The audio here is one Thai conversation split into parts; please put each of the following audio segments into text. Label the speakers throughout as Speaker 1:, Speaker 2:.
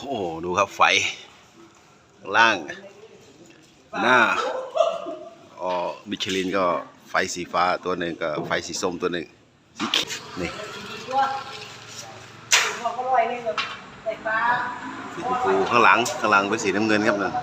Speaker 1: โอ้ดูครับไฟล่าง หน้าอ๋อมิชลินก็ไฟสีฟ้าตัวหนึ่งกับไฟสีส้มตัวหนึ่งนี่
Speaker 2: ตัวเขาก็ลอยนี่แบบใส่ฟ้า
Speaker 1: สีชมพูข้างหลังข้างหลังเป็นสีน้ำเงินครับนั่นนี่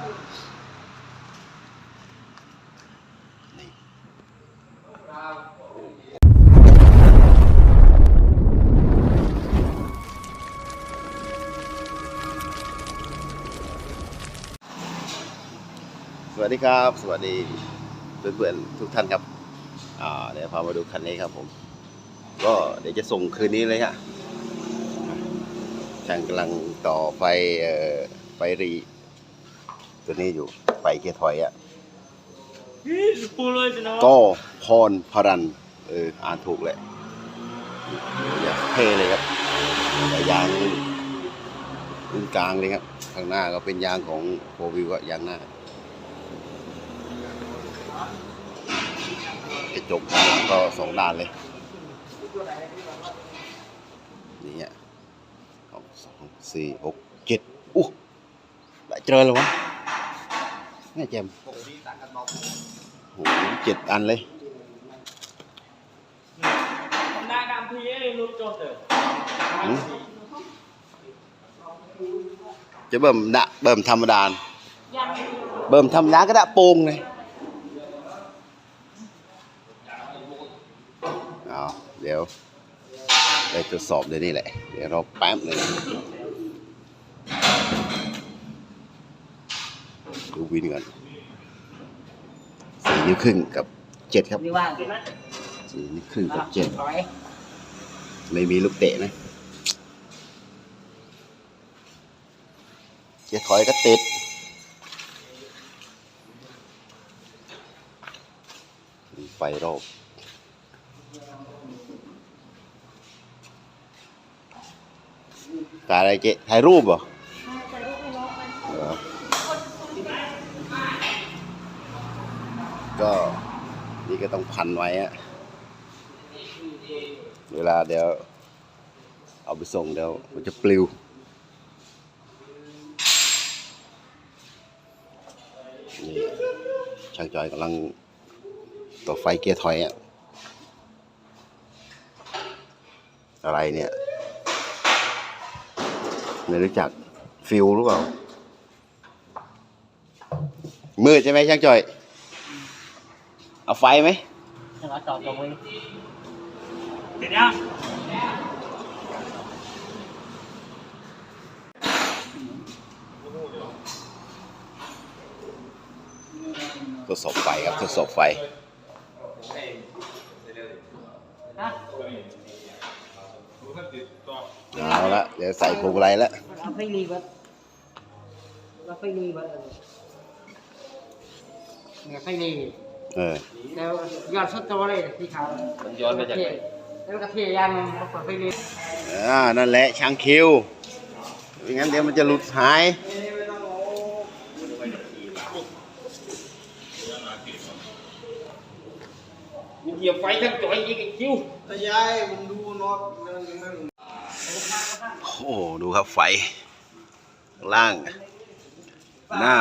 Speaker 1: สวัสดีครับ สวัสดีเพื่อนๆทุกท่านครับอ่าเดี๋ยวพามาดูคันนี้ครับผม ก็เดี๋ยวจะส่งคืนนี้เลยฮะช่างกำลังต่อไฟเอ่อไฟรี ตัวนี้อยู่ไฟเกียร์ถอยอะ่ะ
Speaker 3: Sepuluh jenis.
Speaker 1: ก็พรพรันเอออ่านถูกแหละอย่างเท่เลยครับแต่ยางรุ่นกลางเลยครับ ข้างหน้าก็เป็นยางของโฟวิวก็ยางหน้ากระ จกก็สองด้านเลยนี่ฮะสองสองสี่หกเจ็ดอู้ได้เจอแล้ววะแน่แจมโอ้โหเจ็ดอันเลย
Speaker 3: Nak kampi ni lu contoh.
Speaker 1: หืมจะเบิ่มดะเบิ่มธรรมดาเบิ่มธรรมดาก็ดะโป่งเลย เอาเดี๋ยวไปตรวจสอบเดี๋ยวนี้แหละ เดี๋ยวรอแป๊บหนึงดูวินก่อนสี่นิ้วครึ่งกับเจ็ดครับ
Speaker 2: นี่ว่างใช่ไหม
Speaker 1: สี่นิ้วครึ่งกับเจ็ด
Speaker 2: ถอย
Speaker 1: ไม่มีลูกเตะนะเกียร์ถอยก็ติดไฟรอบ การอะไรเจ๊ถ่ายรูปเหรอเหรอก็นี่ก็ต้องพันไว้อะเวลาเดี๋ยว เอาไปส่งเดี๋ยวมันจะปลิว นี่ช่างจอยกำลังต่อไฟเกียร์ถอยอะอะไรเนี่ย ไม่รู้จักฟิวหรือเปล่า มืดใช่ไหมช่างจอย เอาไฟไหม
Speaker 2: จะมาต่อตรงนี้
Speaker 3: Tidak ya?
Speaker 1: ทดสอบไฟครับทดสอบไฟ
Speaker 2: นะ
Speaker 1: เอาละเดี๋ยวใส่พวงมาลัยแล้ว
Speaker 2: เราไฟรีบัดเราไฟรีบัดเนี่ยไฟรี
Speaker 1: เออ
Speaker 2: แล้วยอดสุดตัวเลยสีขาวมันย้อนมาจากไหนแล้วก็เทียยันมาเปิดไฟรี
Speaker 1: อ่านั่นแหละช่างคิวไม่งั้นเดี๋ยวมันจะหลุดหาย
Speaker 3: Dia fight kan coy ni kecil.
Speaker 1: โอ้โหดู อ้ดูครับไฟล่าง หน้า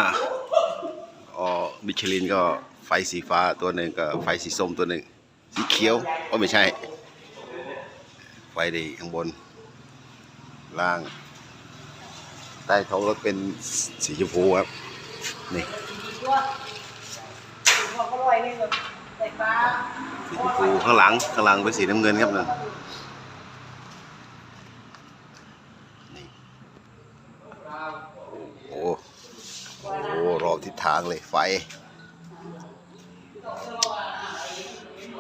Speaker 1: อ๋อมิชลินก็ไฟสีฟ้าตัวหนึ่งกับไฟสีส้มตัวหนึ่งสีเขียวก็ไม่ใช่ ไฟดีข้างบน ล่าง ใต้ท้องรถเป็นสีชมพูครับ นี่สีชมพูข้างหลังข้างหลังเป็นสีน้ำเงินครับนั่นนี่โอ้ โหรอบทิศทางเลยไฟ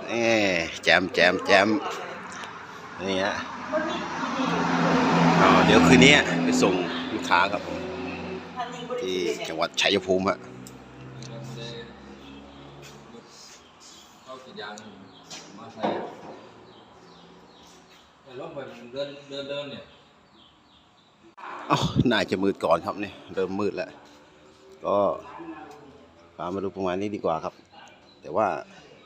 Speaker 1: เอ๊แจมแจมแจมนี่ฮะอ๋อเดี๋ยวคืนนี้ไปส่งลูกค้าครับผมที่จังหวัดชัยภูมิฮะ
Speaker 4: เข้ากี่ยางมาใส่แต่รถแบบเดินเดินเดินเนี่ย
Speaker 1: เอ้าน่าจะมืดก่อนครับเนี่ยเริ่มมืดแล้ว ก็พามาดูประมาณนี้ดีกว่าครับ แต่ว่า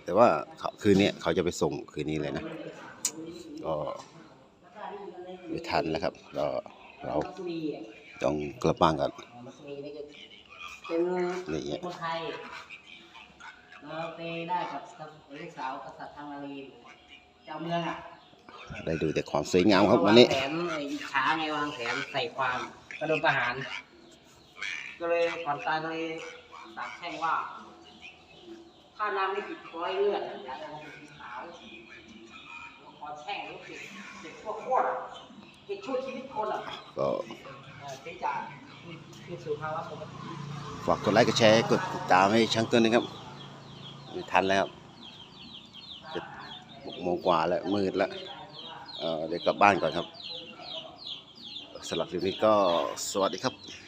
Speaker 1: แต่ว่าเขาคืนนี้เขาจะไปส่งคืนนี้เลยนะ ก็ไม่ทันแล้วครับก็เรา
Speaker 2: ฟรีอะ
Speaker 1: ต้องกลับบ้านก่อน
Speaker 2: มัสมีนี่ก็เป็น
Speaker 1: นี่ไง
Speaker 2: คนไทยเราไปได้กับกับลูกสาวกษัตริย์ทางอาลีเจ้าเมืองอะ
Speaker 1: ได้ดูแต่ความสวยงามครับวันนี้
Speaker 2: วางแผนไอ้อิจฉาไงวางแผนใส่ความกระโดดประหาร ก็เลยก่อนตายก็เลยสาบแช่งว่า ถ้านางไม่ผิดร้อยเลือดอยากจะลงเป็นสีขาวขอแช่งรู้สึกเจ็บทั่วโคตรอะเจ็บชั่วชีวิตคนอะ
Speaker 1: ก็
Speaker 2: เอ่อที่จะคืนสู่ภาวะปกติ
Speaker 1: ฝากกดไลค์กดแชร์กดติดตามให้ช่างต้นนะครับไม่ทันแล้วครับจะหกโมงกว่าแล้วมืดแล้วเอ่อเดี๋ยวกลับบ้านก่อนครับสำหรับคลิปนี้ก็สวัสดีครับ